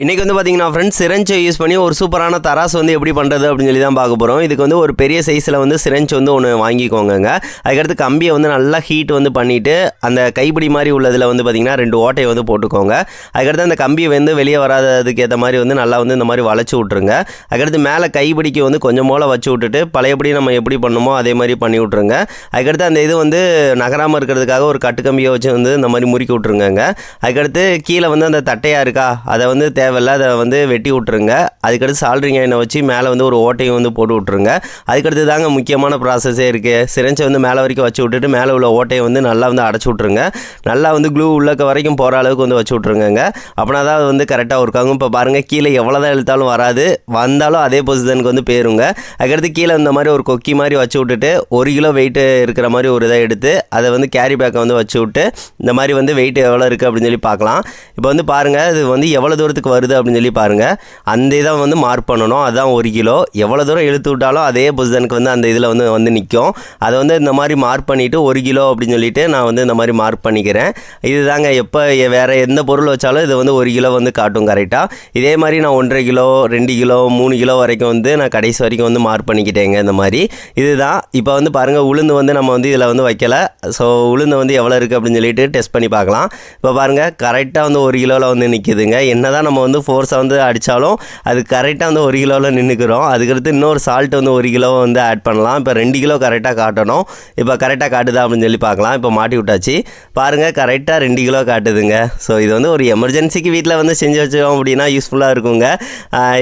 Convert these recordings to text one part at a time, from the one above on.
இன்றைக்கி வந்து பார்த்தீங்கன்னா ஃப்ரெண்ட்ஸ் சிரஞ்சை யூஸ் பண்ணி ஒரு சூப்பரான தராசு வந்து எப்படி பண்ணுறது அப்படின்னு சொல்லி தான் பார்க்க போகிறோம் இதுக்கு வந்து ஒரு பெரிய சைஸில் வந்து சிரஞ்ச் வந்து ஒன்று வாங்கிக்கோங்கங்க. அதுக்கடுத்து கம்பியை வந்து நல்லா ஹீட் வந்து பண்ணிவிட்டு அந்த கைப்பிடி மாதிரி உள்ளதில் வந்து பார்த்திங்கன்னா ரெண்டு ஓட்டையை வந்து போட்டுக்கோங்க. அதுக்கடுத்து அந்த கம்பியை வந்து வெளியே வராததுக்கு ஏற்ற மாதிரி வந்து நல்லா வந்து இந்த மாதிரி வளைச்சி விட்ருங்க அதுக்கடுத்து மேலே கைப்பிடிக்கு வந்து கொஞ்சம் போல் வச்சு விட்டுட்டு பழையபடி நம்ம எப்படி பண்ணுமோ அதே மாதிரி பண்ணி விட்ருங்க அதுக்கடுத்து அந்த இது வந்து நகராமல் இருக்கிறதுக்காக ஒரு கட்டு கம்பியை வச்சு வந்து இந்த மாதிரி முறுக்கி விட்ருங்கங்க அதுக்கடுத்து கீழே வந்து அந்த தட்டையாக இருக்கா அதை வந்து தேவையில்ல அதை வந்து வெட்டி விட்ருங்க அதுக்கடுத்து சால்ட்ரிங் எண்ணெய் வச்சு மேலே வந்து ஒரு ஓட்டையும் வந்து போட்டு விட்ருங்க அதுக்கடுத்து தாங்க முக்கியமான ப்ராசஸே இருக்குது சிரஞ்சை வந்து மேலே வரைக்கும் வச்சு விட்டுட்டு மேலே உள்ள ஓட்டையை வந்து நல்லா வந்து அடைச்சி விட்ருங்க நல்லா வந்து க்ளூ உள்ளக்க வரைக்கும் போகிற அளவுக்கு வந்து வச்சு விட்ருங்கங்க அப்படின்னா தான் அது வந்து கரெக்டாக ஒர்க் ஆகும். இப்போ பாருங்கள் கீழே எவ்வளோ தான் இழுத்தாலும் வராது. வந்தாலும் அதே பொசிஷனுக்கு வந்து போயிருங்க. அதுக்கடுத்து கீழே இந்த மாதிரி ஒரு கொக்கி மாதிரி வச்சு விட்டுட்டு ஒரு கிலோ வெயிட்டு இருக்கிற மாதிரி ஒரு இதை எடுத்து அதை வந்து கேரி பேக்கை வந்து வச்சு விட்டு இந்த மாதிரி வந்து வெயிட் எவ்வளோ இருக்குது அப்படின்னு சொல்லி பார்க்கலாம். இப்போ வந்து பாருங்கள் இது வந்து எவ்வளோ தூரத்துக்கு வருது அப்படின்னு சொல்லி பாருங்கள் அந்த இதை வந்து மார்க் பண்ணணும். அதுதான் ஒரு கிலோ. எவ்வளோ தூரம் இழுத்து விட்டாலும் அதே பொசிஷனுக்கு வந்து அந்த இதில் வந்து வந்து நிற்கும் அதை வந்து இந்த மாதிரி மார்க் பண்ணிவிட்டு ஒரு கிலோ அப்படின்னு சொல்லிட்டு நான் வந்து இந்த மாதிரி மார்க் பண்ணிக்கிறேன். இதுதாங்க எப்போ வேறு எந்த பொருள் வச்சாலும் இது வந்து ஒரு கிலோ வந்து காட்டும் கரெக்டாக இதே மாதிரி நான் ஒன்றரை கிலோ ரெண்டு கிலோ மூணு கிலோ வரைக்கும் வந்து நான் கடைசி வரைக்கும் வந்து மார்க் பண்ணிக்கிட்டேங்க இந்த மாதிரி. இதுதான். இப்போ வந்து பாருங்கள் உளுந்து வந்து நம்ம வந்து இதில் வந்து வைக்கலை. ஸோ உளுந்து வந்து எவ்வளோ இருக்குது அப்படின்னு சொல்லிட்டு டெஸ்ட் பண்ணி பார்க்கலாம். இப்போ பாருங்கள் கரெக்டாக வந்து ஒரு கிலோவில் வந்து நிற்கிதுங்க என்ன தான் நம்ம வந்து ஃபோர்ஸாக வந்து அடித்தாலும் அது கரெக்டாக வந்து ஒரு கிலோவில் நின்றுக்கிறோம் அதுக்கடுத்து இன்னொரு சால்ட் வந்து ஒரு கிலோ வந்து ஆட் பண்ணலாம். இப்போ ரெண்டு கிலோ கரெக்டாக காட்டணும். இப்போ கரெக்டாக காட்டுதா அப்படின்னு சொல்லி பார்க்கலாம். இப்போ மாட்டி விட்டாச்சு. பாருங்கள் கரெக்டாக ரெண்டு கிலோ காட்டுதுங்க. ஸோ இது வந்து ஒரு எமர்ஜென்சிக்கு வீட்டில் வந்து செஞ்சு வச்சோம் அப்படின்னா யூஸ்ஃபுல்லாக இருக்குங்க.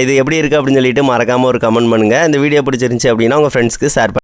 இது எப்படி இருக்குது அப்படின்னு சொல்லிட்டு மறக்காமல் ஒரு கமெண்ட் பண்ணுங்கள் இந்த வீடியோ பிடிச்சிருந்துச்சி அப்படின்னா உங்கள் ஃப்ரெண்ட்ஸ்க்கு ஷேர்